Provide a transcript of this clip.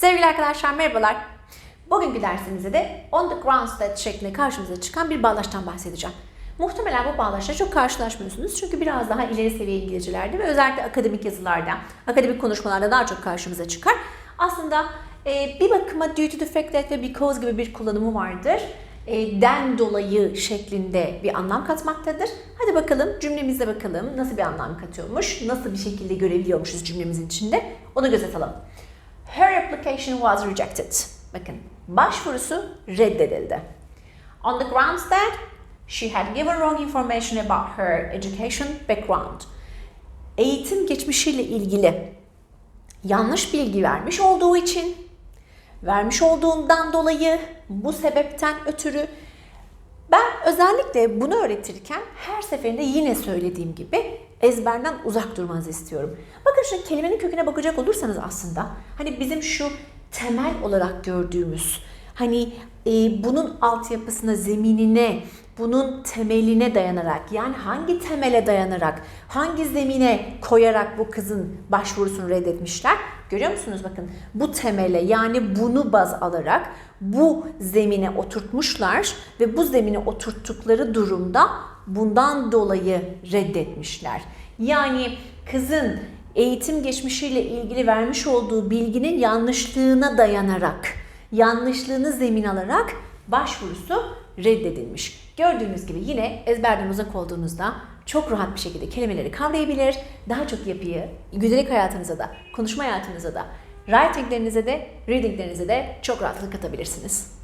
Sevgili arkadaşlar merhabalar. Bugünkü dersimizde de on the ground state şeklinde karşımıza çıkan bir bağlaçtan bahsedeceğim. Muhtemelen bu bağlaçla çok karşılaşmıyorsunuz çünkü biraz daha ileri seviye İngilizcelerde ve özellikle akademik yazılarda, akademik konuşmalarda daha çok karşımıza çıkar. Aslında e, bir bakıma due to the fact that ve because gibi bir kullanımı vardır. E, den dolayı şeklinde bir anlam katmaktadır. Hadi bakalım cümlemize bakalım nasıl bir anlam katıyormuş, nasıl bir şekilde görebiliyormuşuz cümlemizin içinde onu göz atalım. Her application was rejected. Bakın başvurusu reddedildi. On the grounds that she had given wrong information about her education background. Eğitim geçmişiyle ilgili yanlış bilgi vermiş olduğu için, vermiş olduğundan dolayı, bu sebepten ötürü ben özellikle bunu öğretirken her seferinde yine söylediğim gibi ezberden uzak durmanızı istiyorum. Bakın şu kelimenin köküne bakacak olursanız aslında hani bizim şu temel olarak gördüğümüz hani e, bunun altyapısına, zeminine, bunun temeline dayanarak yani hangi temele dayanarak, hangi zemine koyarak bu kızın başvurusunu reddetmişler? Görüyor musunuz bakın bu temele yani bunu baz alarak bu zemine oturtmuşlar ve bu zemine oturttukları durumda bundan dolayı reddetmişler. Yani kızın eğitim geçmişiyle ilgili vermiş olduğu bilginin yanlışlığına dayanarak, yanlışlığını zemin alarak başvurusu reddedilmiş. Gördüğünüz gibi yine ezberden uzak olduğunuzda çok rahat bir şekilde kelimeleri kavrayabilir, daha çok yapıyı gündelik hayatınıza da, konuşma hayatınıza da, writinglerinize de, readinglerinize de çok rahatlık katabilirsiniz.